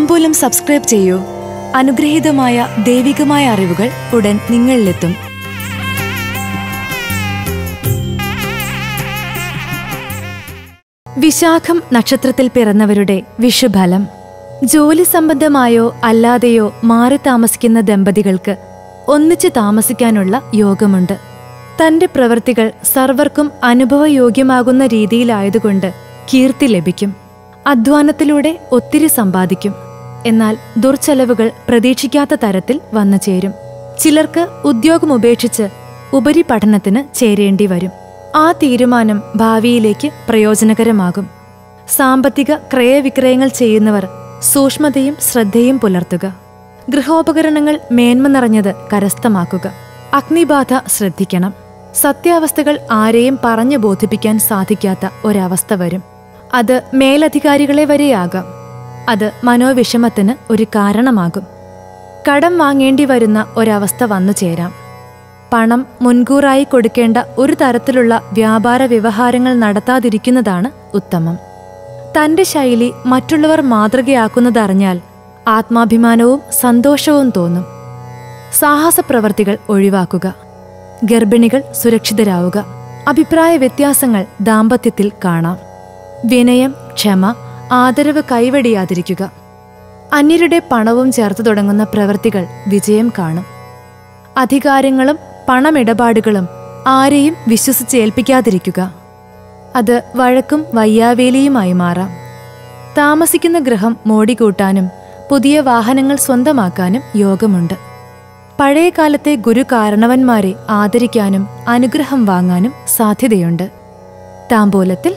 താമ്പൂലം subscribe ചെയ്യൂ. അനുഗ്രഹീതമായ ദൈവികമായ അറിവുകൾ ഉടൻ നിങ്ങളിലെത്തും. വിശാഖം നക്ഷത്രത്തിൽ പിറന്നവരുടെ വിഷുഫലം. ജോലി സംബന്ധമായോ അല്ലാതെയോ മാറി താമസിക്കുന്ന ദമ്പതികൾക്ക് ഒന്നിച്ച് താമസിക്കാനുള്ള യോഗമുണ്ട്. തന്റെ പ്രവൃത്തികൾ സർവർക്കും അനുഭവയോഗ്യമാകുന്ന രീതിയിലായതുകൊണ്ട് കീർത്തി ലഭിക്കും. അധ്വാനത്തിലൂടെ ഒത്തിരി സമ്പാദിക്കും. എന്നാൽ ദുർച്ചെലവുകൾ പ്രതീക്ഷിക്കാത്ത തരത്തിൽ വന്നു ചേരും. ചിലർക്ക് ഉദ്യോഗം ഉപേക്ഷിച്ച് ഉപരിപഠനത്തിന് ചേരേണ്ടി വരും. ആ തീരുമാനം ഭാവിയിലേക്ക് പ്രയോജനകരമാകും. സാമ്പത്തിക ക്രയവിക്രയങ്ങൾ ചെയ്യുന്നവർ സൂക്ഷ്മതയും ശ്രദ്ധയും പുലർത്തുക. ഗൃഹോപകരണങ്ങൾ മേന്മ നിറഞ്ഞത് കരസ്ഥമാക്കുക. അഗ്നിബാധ ശ്രദ്ധിക്കണം. സത്യാവസ്ഥകൾ ആരെയും പറഞ്ഞു ബോധിപ്പിക്കാൻ സാധിക്കാത്ത ഒരവസ്ഥ വരും. അത് മേലധികാരികളെ വരെയാകാം. അത് മനോവിഷമത്തിന് ഒരു കാരണമാകും. കടം വാങ്ങേണ്ടി വരുന്ന ഒരവസ്ഥ വന്നു ചേരാം. പണം മുൻകൂറായി കൊടുക്കേണ്ട ഒരു തരത്തിലുള്ള വ്യാപാര വ്യവഹാരങ്ങൾ നടത്താതിരിക്കുന്നതാണ് ഉത്തമം. തന്റെ ശൈലി മറ്റുള്ളവർ മാതൃകയാക്കുന്നതറിഞ്ഞാൽ ആത്മാഭിമാനവും സന്തോഷവും തോന്നും. സാഹസപ്രവർത്തികൾ ഒഴിവാക്കുക. ഗർഭിണികൾ സുരക്ഷിതരാവുക. അഭിപ്രായ വ്യത്യാസങ്ങൾ ദാമ്പത്യത്തിൽ കാണാം. വിനയം ക്ഷമ ആദരവ് കൈവടിയാതിരിക്കുക. അന്യരുടെ പണവും ചേർത്ത് തുടങ്ങുന്ന പ്രവൃത്തികൾ വിജയം കാണും. അധികാരങ്ങളും പണമിടപാടുകളും ആരെയും വിശ്വസിച്ചേൽപ്പിക്കാതിരിക്കുക അത് വഴക്കും വയ്യാവേലിയുമായി മാറാം. താമസിക്കുന്ന ഗൃഹം മോടികൂട്ടാനും പുതിയ വാഹനങ്ങൾ സ്വന്തമാക്കാനും യോഗമുണ്ട്. പഴയ കാലത്തെ ഗുരു കാരണവന്മാരെ ആദരിക്കാനും അനുഗ്രഹം വാങ്ങാനും സാധ്യതയുണ്ട്. താമ്പോലത്തിൽ